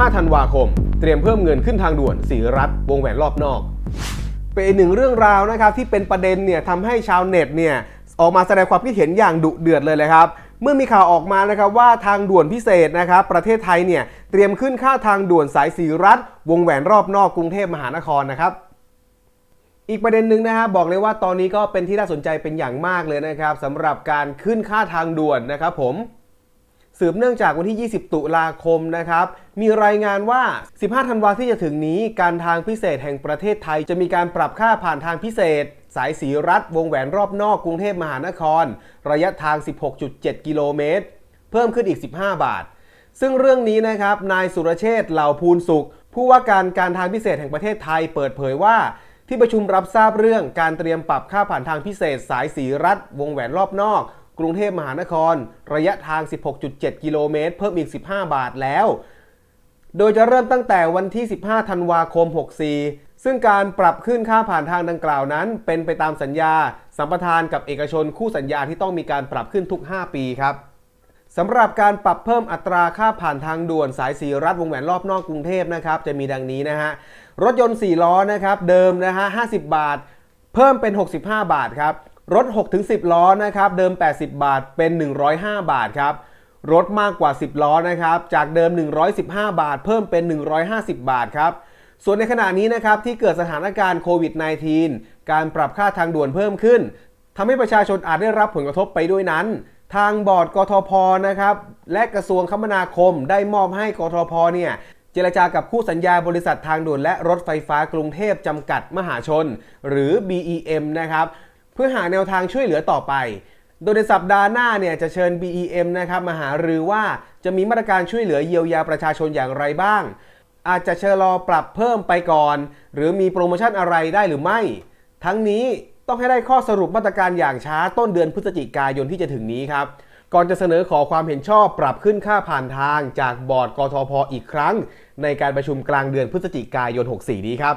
5 ธันวาคม เตรียมเพิ่มเงินขึ้นทางด่วนสีรัฐ วงแหวนรอบนอก เป็นอีกหนึ่งเรื่องราวนะครับที่เป็นประเด็นเนี่ยทำให้ชาวเน็ตเนี่ยออกมาแสดงความคิดเห็นอย่างดุเดือดเลยเลยครับเมื่อมีข่าวออกมานะครับว่าทางด่วนพิเศษนะครับประเทศไทยเนี่ยเตรียมขึ้นค่าทางด่วนสายสีรัฐ วงแหวนรอบนอกกรุงเทพมหานครนะครับอีกประเด็นหนึ่งนะฮะบอกเลยว่าตอนนี้ก็เป็นที่น่าสนใจเป็นอย่างมากเลยนะครับสำหรับการขึ้นค่าทางด่วนนะครับผม สืบเนื่องจากวันที่ 20 ตุลาคมนะครับ มีรายงานว่า 15 ธันวาที่จะถึงนี้ การทางพิเศษแห่งประเทศไทย จะมีการปรับค่าผ่านทางพิเศษ สายสีรัฐวงแหวนรอบนอกกรุงเทพมหานคร ระยะทาง 16.7 กิโลเมตร เพิ่มขึ้นอีก 15 บาท ซึ่งเรื่องนี้นะครับ นายสุรเชษฐ์เหล่าภูลสุข ผู้ว่าการการทางพิเศษแห่งประเทศไทย เปิดเผยว่าที่ประชุมรับทราบเรื่องการเตรียมปรับค่าผ่านทางพิเศษ สายสีรัฐวงแหวนรอบนอก กรุงเทพมหานคร ระยะทาง 16.7 กิโลเมตร เพิ่มอีก 15 บาทแล้ว โดยจะเริ่มตั้งแต่วันที่ 15 ธันวาคม 64 ซึ่งการปรับขึ้นค่าผ่านทางดังกล่าวนั้น เป็นไปตามสัญญา สัมปทานกับเอกชนคู่สัญญาที่ต้องมีการปรับขึ้นทุก 5 ปีครับสำหรับการปรับเพิ่มอัตราค่าผ่านทางด่วนสายสีรัฐวงแหวนรอบนอกกรุงเทพนะครับ จะมีดังนี้นะฮะ รถยนต์ 4 ล้อนะครับ เดิมนะฮะ 50 บาท เพิ่มเป็น 65 บาทครับ รถ 6-10 ล้อนะครับเดิม 80 บาทเป็น 105 บาทครับรถมากกว่า 10 ล้อนะครับจากเดิม 115 บาท เพิ่มเป็น 150 บาทครับส่วนในขณะนี้นะครับที่เกิดสถานการณ์โควิด -19 การปรับค่าทางด่วนเพิ่มขึ้นทำให้ประชาชนอาจได้รับผลกระทบไปด้วยนั้น ทางบอร์ดกทพนะครับและกระทรวงคมนาคมได้มอบให้กทพเนี่ยเจรจากับคู่สัญญาบริษัททางด่วนและรถไฟฟ้ากรุงเทพจำกัดมหาชน หรือ BEM นะครับ เพื่อหาแนวทางช่วยเหลือต่อไป โดยในสัปดาห์หน้าเนี่ยจะเชิญ BEM นะครับมาหารือว่าจะมีมาตรการช่วยเหลือเยียวยาประชาชนอย่างไรบ้าง อาจจะชะลอปรับเพิ่มไปก่อน หรือมีโปรโมชั่นอะไรได้หรือไม่ ทั้งนี้ต้องให้ได้ข้อสรุปมาตรการอย่างช้าต้นเดือนพฤศจิกายนที่จะถึงนี้ครับก่อนจะเสนอขอความเห็นชอบปรับขึ้นค่าผ่านทางจากบอร์ดกทพอีกครั้ง ในการประชุมกลางเดือนพฤศจิกายน 64 นี้ครับ